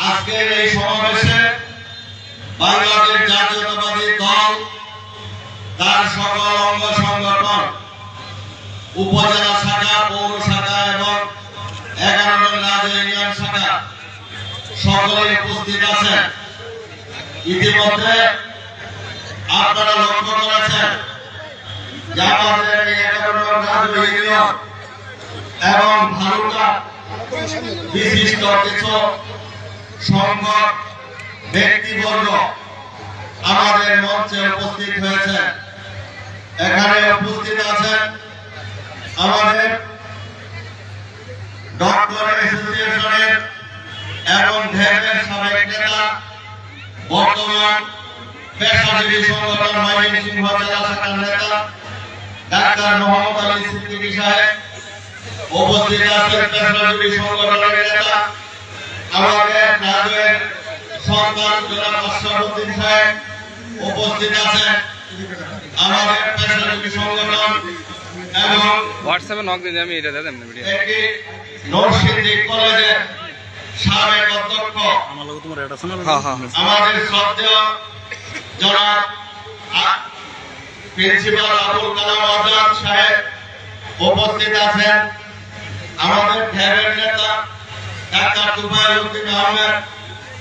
আজকের এই সমাবেশে বাংলাদেশ জাতীয়তাবাদী দল, তার সকল অঙ্গ সংগঠন, উপজেলা শাখা, পৌর শাখা এবং এগারো নং রাজ্য ইউনিয়ন শাখা সকলে উপস্থিত আছেন। ইতিমধ্যে আপনারা লক্ষ্য করেছেন আমাদের এই এগারো রাজ্য ইউনিয়ন এবং ভালুকা বিশিষ্ট কিছু সংখ্যক ব্যক্তিবর্গ আমাদের মঞ্চে উপস্থিত হয়েছে এখানে উপস্থিত আছেন আমাদের ডক্টর অ্যাসোসিয়েশনের এবং ঢেকের সাবেক নেতা, বর্তমান পেশাজীবী সংগঠন ময়মনসিংহ জেলা শাখার নেতা, ডাক্তার মোহাম্মদ আলী সিদ্দিকী সাহেব, উপস্থিত আছেন পেশাজীবী সংগঠনের নেতা সাহেব উপস্থিত আছেন। আমাদের পেশাজীবী সংগঠন এবং হোয়াটসঅ্যাপে নক দিন আমি এটা দেন ভিডিও নরসিংদী কলেজের সাবেক অধ্যক্ষ। হ্যাঁ হ্যাঁ হ্যাঁ। আমাদের শ্রদ্ধেয় জনাব প্রিন্সিপাল আবুল কালাম আজাদ সাহেব উপস্থিত আছেন। আমাদের ঢেরের নেতা ডাক্তার তুফাইল উদ্দিন আহমেদ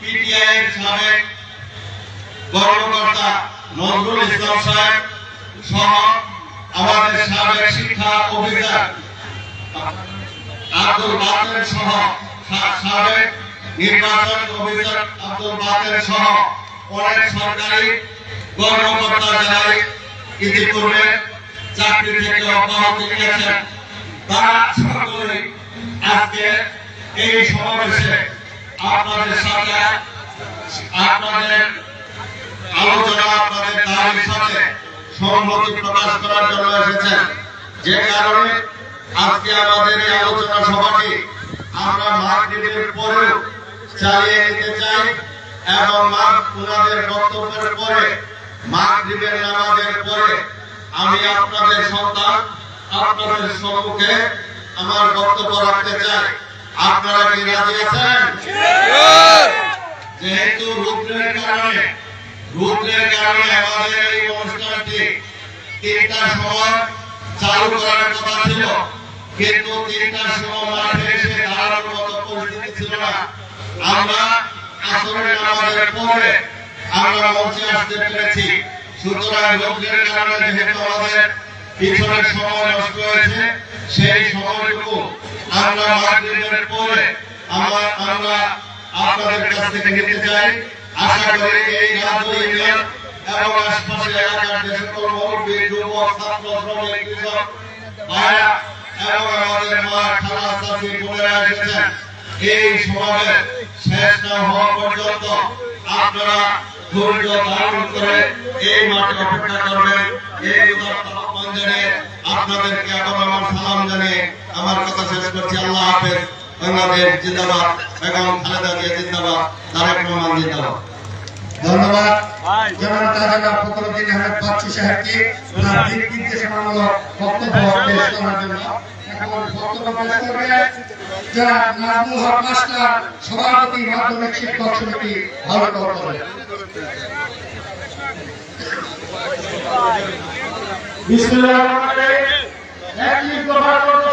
পিটিআই এর সাবেক কর্মকর্তা নজরুল ইসলাম সাহেব সহ আমাদের সাবেক শিক্ষা অফিসার আব্দুল বাতের সহ সাবেক নির্বাচন অফিসার আব্দুল বাতের সহ অনেক সরকারি কর্মকর্তা যারা ইতিপূর্বে চাকরি থেকে অব্যাহতি নিয়েছেন, তারা আজকে এই সমাবেশে আপনাদের সাথে আপনাদের আলোচনা, আপনাদের দাবির সাথে সম্মতি প্রকাশ করার জন্য এসেছেন। যে কারণে আজকে আমাদের এই আলোচনা সভাটি আমরা মাগরিবের পরেও চালিয়ে নিতে চাই এবং ওনাদের বক্তব্যের পরে মাগরিবের নামাজের পরে আমি আপনাদের সন্তান, আপনাদের সম্মুখে আমার বক্তব্য রাখতে চাই। আপনারা কি রাজি আছেন? যেহেতু রুদ্রের কারণে রুদ্রের কারণে আমাদের এই অনুষ্ঠানটি তিনটার সময় চালু করার কথা ছিল। কিন্তু তিনটার সময় মাঠে এসে দাঁড়ানোর মতো পরিস্থিতি ছিল না। আমরা আসলে আমাদের পরে আমরা মঞ্চে আসতে পেরেছি। সুতরাং রুদ্রের কারণে যেহেতু আমাদের পিছনের সময় নষ্ট হয়েছে, সেই সময়টুকু আমরা মাগরিবের পরে আমরা আমরা আপনাদের কাছ থেকে নিতে চাই। আশা করি এই রাজ্য ইউনিয়ন এবং আশপাশের এলাকার যে সকল মুরব্বী ছাত্র, শ্রমিক, কৃষক এবং আমাদের মা খালা চাষি বোনেরা এসেছেন। এই শেষ না হওয়া পর্যন্ত আপনারা ধৈর্য ধারণ করে এই মাঠে অপেক্ষা করবেন। এই আহ্বান আপনাদেরকে আবার আমার সালাম জানিয়ে আমার কথা শেষ করছি। আল্লাহ হাফেজ। বাংলাদেশ জিন্দাবাদ। বেগম খালেদা জিয়া জিন্দাবাদ। তারেক রহমান জিন্দাবাদ। ধন্যবাদ। জনাব তাজানা ফখরুদ্দিন আহমেদ বাচ্চু সাহেবকে ওনার দিক বক্তব্য পেশ করার জন্য এখন বক্তব্য পেশ করবে জনাব নাজমুল হক মাস্টার সভাপতি মাধ্যমিক শিক্ষক সমিতি ভারত কলেজ একটি দফা করতে